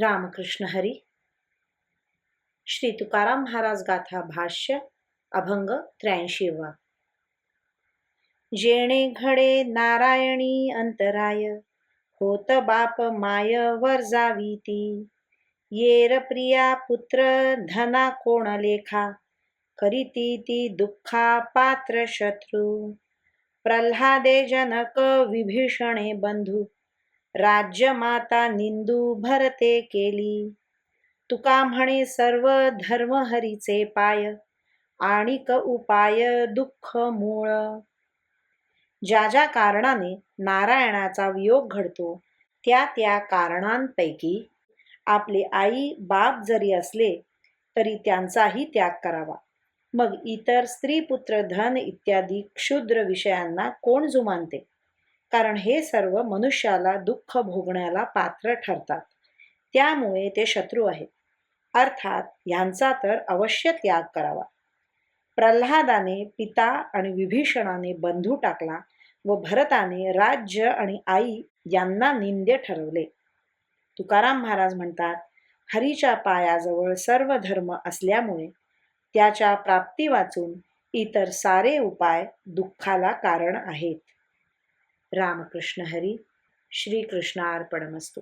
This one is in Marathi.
रामकृष्ण हरी। श्री तुकाराम महाराज गाथा भाष्य अभंग त्र्याऐंशीवा जेणे घडे नारायणी अंतराय होत बाप माय वर जावी ती येर प्रिया पुत्र धना कोण लेखा करीती ती दुःखा पात्र शत्रू। प्रल्हादे जनक विभीषणे बंधू राज्य माता निंदू भरते केली. तुका म्हणे सर्व धर्म हरीचे पाय आणिक उपाय दुःख मूळ. ज्या ज्या कारणाने नारायणाचा वियोग घडतो त्या त्या कारणांपैकी आपले आई बाप जरी असले तरी त्यांचाही त्याग करावा. मग इतर स्त्री पुत्र धन इत्यादी क्षुद्र विषयांना कोण जुमानते? कारण हे सर्व मनुष्याला दुःख भोगण्याला पात्र ठरतात. त्यामुळे ते शत्रू आहेत. अर्थात ह्यांचा तर अवश्य त्याग करावा. प्रल्हादाने पिता आणि विभीषणाने बंधू टाकला व भरताने राज्य आणि आई यांना निंद्य ठरवले. तुकाराम महाराज म्हणतात हरीच्या पायाजवळ सर्व धर्म असल्यामुळे त्याच्या प्राप्ती वाचून इतर सारे उपाय दुःखाला कारण आहेत. रामकृष्ण हरी श्रीकृष्णार्पणमस्तू।